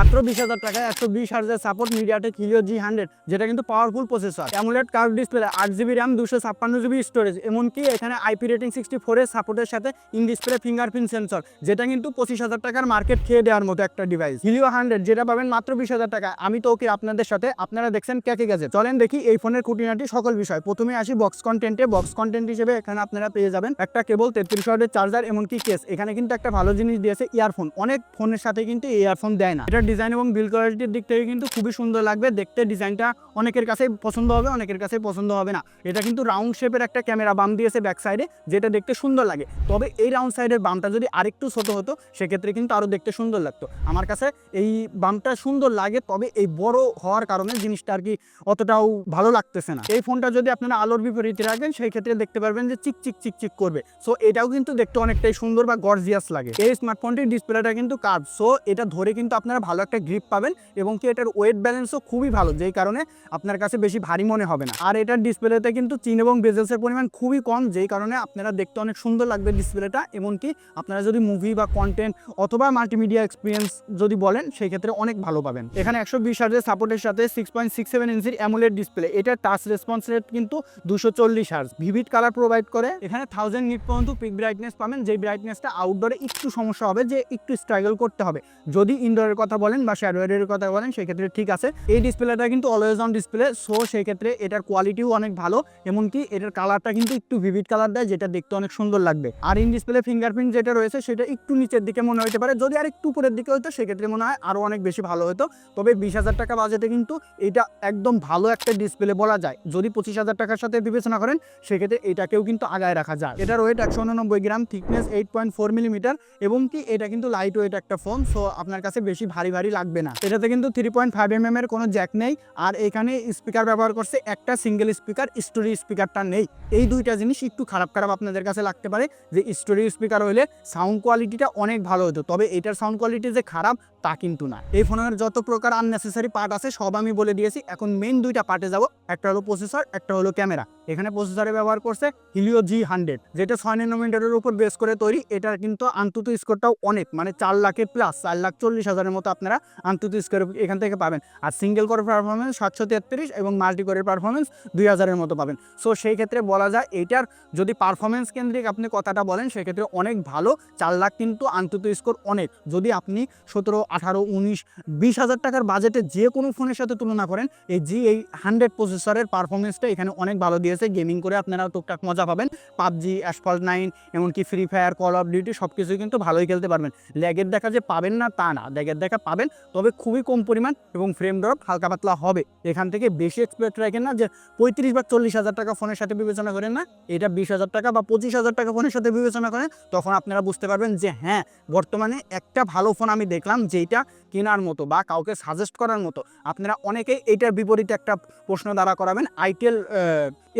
মাত্র বিশ হাজার টাকায় একশো বিশ হাজার support MediaTek Helio G hundred যেটা কিন্তু powerful processor AMOLED curve display আট জিবি র্যাম দুশো ছাপ্পান্ন জিবি স্টোরেজ এমনকি এখানে আইপি রেটিং সিক্সটি ফোরের সাপোর্টের সাথে ইন ডিসপ্লে ফিঙ্গারপ্রিন্ট সেন্সর যেটা কিন্তু পঁচিশ হাজার টাকার মার্কেট খেয়ে দেওয়ার মতো একটা ডিভাইস হিলিও হান্ড্রেড যেটা পাবেন মাত্র বিশ হাজার টাকা আমি তো ওকে আপনাদের সাথে, আপনারা দেখছেন ক্যাকে গেছে চলেন দেখি এই ফোনের খুঁটিনাটি সকল বিষয়। প্রথমে আসি বক্স কন্টেন্টে বক্স কন্টেন্ট হিসেবে এখানে আপনারা পেয়ে যাবেন একটা কেবল তেত্রিশ ওয়াটের চার্জার এমনকি কেস এখানে কিন্তু একটা ভালো জিনিস দিয়েছে ইয়ারফোন অনেক ফোনের সাথে কিন্তু ইয়ারফোন দেয় না। এটা ডিজাইন এবং বিল কোয়ালিটির দিক থেকে কিন্তু খুবই সুন্দর লাগবে। দেখতে ডিজাইনটা অনেকের কাছে পছন্দ হবে, অনেকের কাছে পছন্দ হবে না। এটা কিন্তু রাউন্ড শেপের একটা ক্যামেরা বাম দিয়েছে ব্যাক সাইডে যেটা দেখতে সুন্দর লাগে। তবে এই রাউন্ড সাইডের বামটা যদি আরেকটু ছোট হতো, সেক্ষেত্রে কিন্তু আরও দেখতে সুন্দর লাগতো। আমার কাছে এই বামটা সুন্দর লাগে, তবে এই বড় হওয়ার কারণে জিনিসটা আর কি অতটাও ভালো লাগতেছে না। এই ফোনটা যদি আপনারা আলোর বিপরীতে রাখেন সেই ক্ষেত্রে দেখতে পারবেন যে চিক চিক চিক চিক করবে। সো এটাও কিন্তু দেখতে অনেকটাই সুন্দর বা গর্জিয়াস লাগে। এই স্মার্টফোনটির ডিসপ্লেটা কিন্তু কার্ভ সো এটা ধরে কিন্তু আপনারা ভালো একটা গ্রিপ পাবেন এবং কি এটার ওয়েট ব্যালেন্সও খুবই ভালো, যেই কারণে আপনার কাছে বেশি ভারী মনে হবে না। আর এটার ডিসপ্লেতে কিন্তু চিন এবং বেজেলসের পরিমাণ খুবই কম, যেই কারণে আপনারা দেখতে অনেক সুন্দর লাগবে ডিসপ্লেটা এমনকি আপনারা যদি মুভি বা কন্টেন্ট অথবা মাল্টিমিডিয়া এক্সপিরিয়েন্স যদি বলেন সেই ক্ষেত্রে অনেক ভালো পাবেন। এখানে একশো বিশ হার্জের সাপোর্টের সাথে সিক্স পয়েন্ট সিক্স সেভেন ইঞ্চির অ্যামুলেট ডিসপ্লে এটার টাচ রেসপন্স রেট কিন্তু দুশো চল্লিশ হার্জ। ভিভিড কালার প্রোভাইড করে। এখানে থাউজেন্ড নিট পর্যন্ত পিক ব্রাইটনেস পাবেন, যেই ব্রাইটনেসটা আউটডোরে একটু সমস্যা হবে, যে একটু স্ট্রাগল করতে হবে। যদি ইনডোরের কথা বলেন বা শ্যাডোয়ারের কথা বলেন, সেক্ষেত্রে ঠিক আছে। এই ডিসপ্লেটা কিন্তু অলওয়েজ অন ডিসপ্লে সো সেই ক্ষেত্রে এটার কোয়ালিটিও অনেক ভালো, এমনকি এটার কালারটা কিন্তু একটু ভিভিড কালার দেয়, যেটা দেখতে অনেক সুন্দর লাগবে। আর ইন ডিসপ্লে ফিঙ্গারপ্রিন্ট যেটা রয়েছে, সেটা একটু নিচের দিকে মনে হতে পারে, যদি আর একটু উপরের দিকে হতো সেক্ষেত্রে মনে হয় আরও অনেক বেশি ভালো হতো তবে বিশ হাজার টাকা বাজেটে কিন্তু এটা একদম ভালো একটা ডিসপ্লে বলা যায়। যদি পঁচিশ হাজার টাকার সাথে বিবেচনা করেন, সেক্ষেত্রে এটাকেও কিন্তু আগায় রাখা যায়। এটার ওয়েট একশো উননব্বই gram thickness eight point four millimetre এবং কি এটা কিন্তু লাইট ওয়েট একটা ফোন সো আপনার কাছে বেশি ভারী ভারী লাগবে না। এটাতে কিন্তু থ্রি পয়েন্ট ফাইভ এম এর কোনো জ্যাক নেই। আর এখানে স্পিকার ব্যবহার করছে একটা সিঙ্গেল স্পিকার স্টোরি স্পিকারটা নেই। এই দুইটা জিনিস একটু খারাপ খারাপ আপনাদের কাছে লাগতে পারে যে স্টোরি স্পিকার হলে সাউন্ড কোয়ালিটিটা অনেক ভালো হতো। তবে এটার সাউন্ড কোয়ালিটি যে খারাপ তা কিন্তু না। এই ফোনের যত প্রকার আননেসেসারি পার্ট আছে, সব আমি বলে দিয়েছি। এখন মেইন দুইটা পার্টে যাব। একটা হলো প্রসেসর একটা হলো ক্যামেরা এখানে প্রসেসরে ব্যবহার করছে হিলিও জি হান্ড্রেড যেটা ছয় নানোমিটারের উপর বেস করে তৈরি। এটার কিন্তু আন্তত স্কোরটাও অনেক মানে চার লাখের প্লাস চার লাখ চল্লিশ হাজারের মতো আপনারা আন্তত স্কোর এখান থেকে পাবেন। আর সিঙ্গেল করে পারফরমেন্স সাতশো তেত্রিশ এবং মাল্টি করে পারফরমেন্স দুই হাজারের মতো পাবেন। সো সেই ক্ষেত্রে বলা যায় এটার যদি পারফরমেন্স কেন্দ্রিক আপনি কথাটা বলেন, সেক্ষেত্রে অনেক ভালো। চার লাখ কিন্তু আন্তত স্কোর অনেক। যদি আপনি সতেরো আঠারো, উনিশ, বিশ হাজার টাকার বাজেটে যে কোনো ফোনের সাথে তুলনা করেন, এই জি এই হান্ড্রেড প্রসেসরের পারফরমেন্সটা এখানে অনেক ভালো দিয়েছে। গেমিং করে আপনারা টুকটাক মজা পাবেন। পাবজি অ্যাসফল্ট নাইন এমনকি free fire call of duty সব কিছুই কিন্তু ভালোই খেলতে পারবেন। ল্যাগের দেখা যে পাবেন না, তা না। ল্যাগের দেখা পাবেন, তবে খুবই কম পরিমাণ এবং ফ্রেম ড্রপ হালকা পাতলা হবে। এখান থেকে বেশি এক্সপেক্ট রাখেন না যে পঁয়ত্রিশ বা চল্লিশ হাজার টাকা ফোনের সাথে বিবেচনা করেন না। এটা বিশ হাজার টাকা বা পঁচিশ হাজার টাকা ফোনের সাথে বিবেচনা করেন, তখন আপনারা বুঝতে পারবেন যে হ্যাঁ বর্তমানে একটা ভালো ফোন আমি দেখলাম যেইটা কেনার মতো বা কাউকে সাজেস্ট করার মতো। আপনারা অনেকেই এইটার বিপরীতে একটা প্রশ্ন দ্বারা করাবেন itel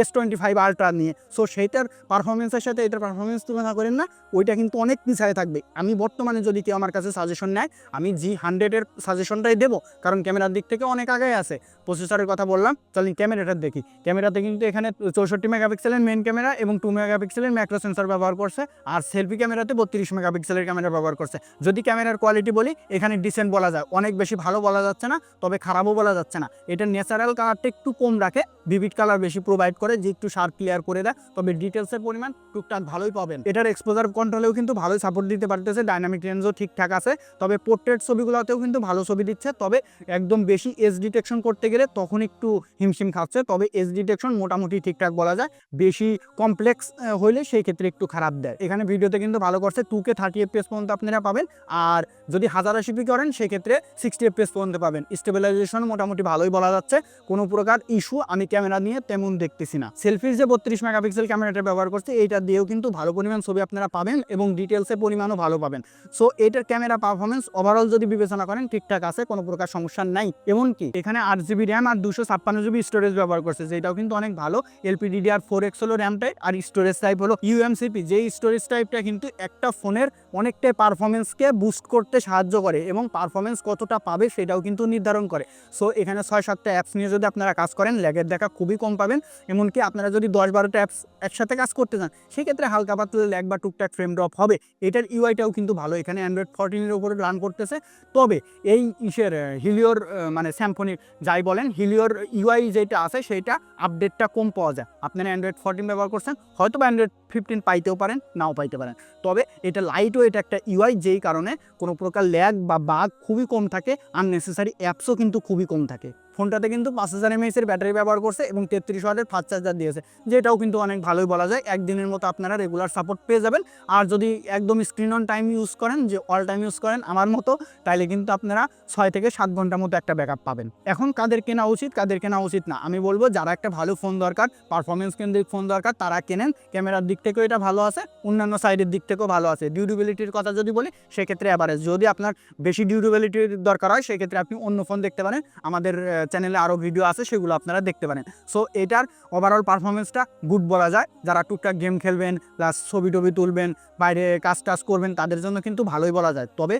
S twenty five ultra নিয়ে। সো সেইটার পারফরমেন্সের সাথে এটার পারফরমেন্স তুলনা করেন না, ওইটা কিন্তু অনেক পিছায় থাকবে। আমি বর্তমানে যদি কেউ আমার কাছে সাজেশন নেয়, আমি জি হান্ড্রেডের সাজেশনটাই দেবো, কারণ ক্যামেরার দিক থেকে অনেক আগে আছে। প্রসেসরের কথা বললাম, চলেন ক্যামেরাটার দেখি। ক্যামেরাতে কিন্তু এখানে চৌষট্টি মেগাপিক্সেলের মেন ক্যামেরা এবং টু মেগাপিক্সেলের ম্যাক্রো সেন্সর ব্যবহার করছে, আর সেলফি ক্যামেরাতে বত্রিশ মেগাপিক্সেলের ক্যামেরা ব্যবহার করছে। যদি ক্যামেরার কোয়ালিটি বলি, এখানে ডিসেন্ট বলা যায়। অনেক বেশি ভালো বলা যাচ্ছে না, তবে খারাপও বলা যাচ্ছে না। এটা ন্যাচারাল কালারটা একটু কম রাখে ভিভিড কালার বেশি প্রোভাইড করে, যে একটু শার্প ক্লিয়ার করে দেয়। তবে ডিটেলসের পরিমাণ টুকটাক ভালোই পাবেন। এটার এক্সপোজার কন্ট্রোলেও কিন্তু ভালোই সাপোর্ট দিতে পারতেছে। ডাইনামিক রেঞ্জও ঠিকঠাক আছে। তবে পোর্ট্রেট ছবিগুলোতেও কিন্তু ভালো ছবি দিচ্ছে। তবে একদম বেশি এজ ডিটেকশন করতে গেলে তখন একটু হিমশিম খাচ্ছে। তবে এজ ডিটেকশন মোটামুটি ঠিকঠাক বলা যায়। বেশি কমপ্লেক্স হইলে সেই ক্ষেত্রে একটু খারাপ দেয়। এখানে ভিডিওতে কিন্তু ভালো করছে। Two K thirty F FPS পর্যন্ত আপনারা পাবেন। আর যদি হাজার আশিপি করেন সেক্ষেত্রে সিক্সটি এফ এফপিএস পর্যন্ত পাবেন। স্টেবিলাইজেশন মোটামুটি ভালোই বলা যাচ্ছে। কোনো প্রকার ইস্যু আমি ক্যামেরা নিয়ে তেমন দেখতেছি না। সেলফির যে বত্রিশ মেগাপিক্সেল ক্যামেরাটা ব্যবহার করছে, এইটা দিয়েও কিন্তু ভালো পরিমাণ ছবি আপনারা পাবেন এবং ডিটেলসের পরিমাণও ভালো পাবেন। সো এটার ক্যামেরা পারফরমেন্স ওভারঅল যদি বিবেচনা করেন, ঠিকঠাক আছে, কোনো প্রকার সমস্যা নাই। এমনকি এখানে আট জিবি র্যাম আর দুশো ছাপ্পান্ন জিবি স্টোরেজ ব্যবহার করছে, যেটাও কিন্তু অনেক ভালো। এলপিডিডিআর ফোর এক্স হলো র্যাম টাইপ আর স্টোরেজ টাইপ হলো ইউএমসিপি যেই স্টোরেজ টাইপটা কিন্তু একটা ফোনের অনেকটাই পারফরমেন্সকে বুস্ট করতে সাহায্য করে এবং পারফরমেন্স কতটা পাবে সেটাও কিন্তু নির্ধারণ করে। সো এখানে ছয় সাতটা অ্যাপস নিয়ে যদি আপনারা কাজ করেন ল্যাগের দেখা খুবই কম পাবেন এবং এমনকি আপনারা যদি দশ বারোটা অ্যাপস একসাথে কাজ করতে চান, সেক্ষেত্রে হালকা পাতলা ল্যাগ বা টুকটাক ফ্রেম ড্রপ হবে। এটার ইউআইটাও কিন্তু ভালো। এখানে অ্যান্ড্রয়েড ফোরটিনের উপরে রান করতেছে। তবে এই ইসের হিলিওর মানে স্যাম্পনির যাই বলেন হিলিওর ইউআই যেটা আছে সেইটা আপডেটটা কম পাওয়া যায়। আপনারা অ্যান্ড্রয়েড ফোরটিন ব্যবহার করছেন হয়তো বা অ্যান্ড্রয়েড ফিফটিন পাইতেও পারেন, নাও পাইতে পারেন। তবে এটা লাইটও এটা একটা ইউআই যেই কারণে কোনো প্রকার ল্যাগ বা বাঘ খুবই কম থাকে। আননেসেসারি অ্যাপসও কিন্তু খুবই কম থাকে। ফোনটাতে কিন্তু পাঁচ হাজার এমএসের ব্যাটারি ব্যবহার করছে এবং তেত্রিশ ওয়াটের ফাস্ট চার্জার দিয়েছে। যেটাও কিন্তু অনেক ভালোই বলা যায়। একদিনের মতো আপনারা রেগুলার সাপোর্ট পেয়ে যাবেন। আর যদি একদম স্ক্রিন অন টাইম ইউজ করেন, যে অল টাইম ইউজ করেন আমার মতো তাহলে কিন্তু আপনারা ছয় থেকে সাত ঘণ্টার মতো একটা ব্যাকআপ পাবেন। এখন কাদের কেনা উচিত, কাদের কেনা উচিত না। আমি বলব, যারা একটা ভালো ফোন দরকার পারফরমেন্স কেন্দ্রিক ফোন দরকার, তারা কেনেন। ক্যামেরার দিক থেকেও এটা ভালো আছে, অন্যান্য সাইডের দিক থেকেও ভালো আছে। ডিউরেবিলিটির কথা যদি বলি, সেক্ষেত্রে অ্যাভারেজ যদি আপনার বেশি ডিউরেবিলিটির দরকার হয়, সেক্ষেত্রে আপনি অন্য ফোন দেখতে পারেন। আমাদের চ্যানেলে আরও ভিডিও আছে, সেগুলো আপনারা দেখতে পারেন। সো এটার ওভারঅল পারফরমেন্সটা গুড বলা যায়। যারা টুকটাক গেম খেলবেন প্লাস ছবি টবি তুলবেন, বাইরে কাজ টাজ করবেন, তাদের জন্য কিন্তু ভালোই বলা যায়। তবে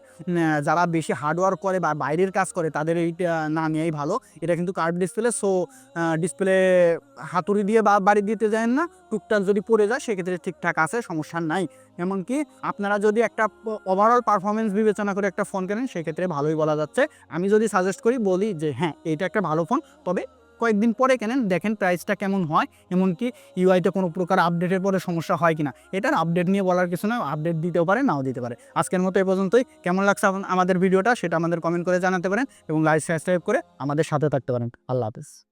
যারা বেশি হার্ডওয়ার্ক করে বা বাইরের কাজ করে, তাদের এইটা না নেওয়াই ভালো। এটা কিন্তু কার্ভ ডিসপ্লে সো ডিসপ্লে হাতুড়ি দিয়ে বা বাড়ি দিতে যায় না, টুকটাক যদি পড়ে যায়, সেক্ষেত্রে ঠিকঠাক আছে, সমস্যা নাই। এমনকি আপনারা যদি একটা ওভারঅল পারফরমেন্স বিবেচনা করে একটা ফোন কেনেন, সেক্ষেত্রে ভালোই বলা যাচ্ছে। আমি যদি সাজেস্ট করি, বলি যে হ্যাঁ এটা একটা ভালো ফোন তবে কয়েকদিন পরে কেনেন, দেখেন প্রাইসটা কেমন হয়, এমনকি ইউআইটা কোনো প্রকার আপডেটের পরে সমস্যা হয় কিনা। এটার আপডেট নিয়ে বলার কিছু না আপডেট দিতেও পারে, নাও দিতে পারে। আজকের মতো এ পর্যন্তই। কেমন লাগছে আমাদের ভিডিওটা, সেটা আমাদের কমেন্ট করে জানাতে পারেন এবং লাইক সাবস্ক্রাইব করে আমাদের সাথে থাকতে পারেন। আল্লাহ হাফেজ।